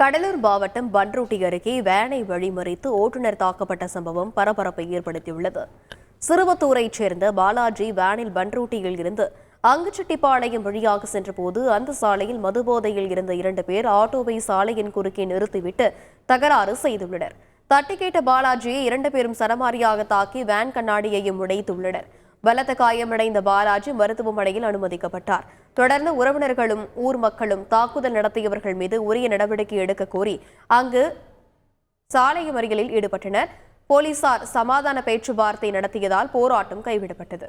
கடலூர் மாவட்டம் பன்ருட்டி அருகே வேனை வழிமறித்து ஓட்டுநர் தாக்கப்பட்ட சம்பவம் பரபரப்பை ஏற்படுத்தியுள்ளது. சிறுவத்தூரைச் சேர்ந்த பாலாஜி வேனில் பன்ருட்டியில் இருந்து அங்குச்செட்டிப்பாளையம் வழியாக சென்றபோது அந்த சாலையில் மதுபோதையில் இருந்த இரண்டு பேர் ஆட்டோவை சாலையின் குறுக்கே நிறுத்திவிட்டு தகராறு செய்துள்ளனர். தட்டி கேட்ட பாலாஜியை இரண்டு பேரும் சரமாரியாக தாக்கி வேன் கண்ணாடியையும் உடைத்துள்ளனர். பலத்த காயமடைந்த பாலாஜி மருத்துவமனையில் அனுமதிக்கப்பட்டார். தொடர்ந்து உறவினர்களும் ஊர் மக்களும் தாக்குதல் நடத்தியவர்கள் மீது உரிய நடவடிக்கை எடுக்க கோரி அங்கு சாலை மறியலில் ஈடுபட்டனர். போலீசார் சமாதான பேச்சுவார்த்தை நடத்தியதால் போராட்டம் கைவிடப்பட்டது.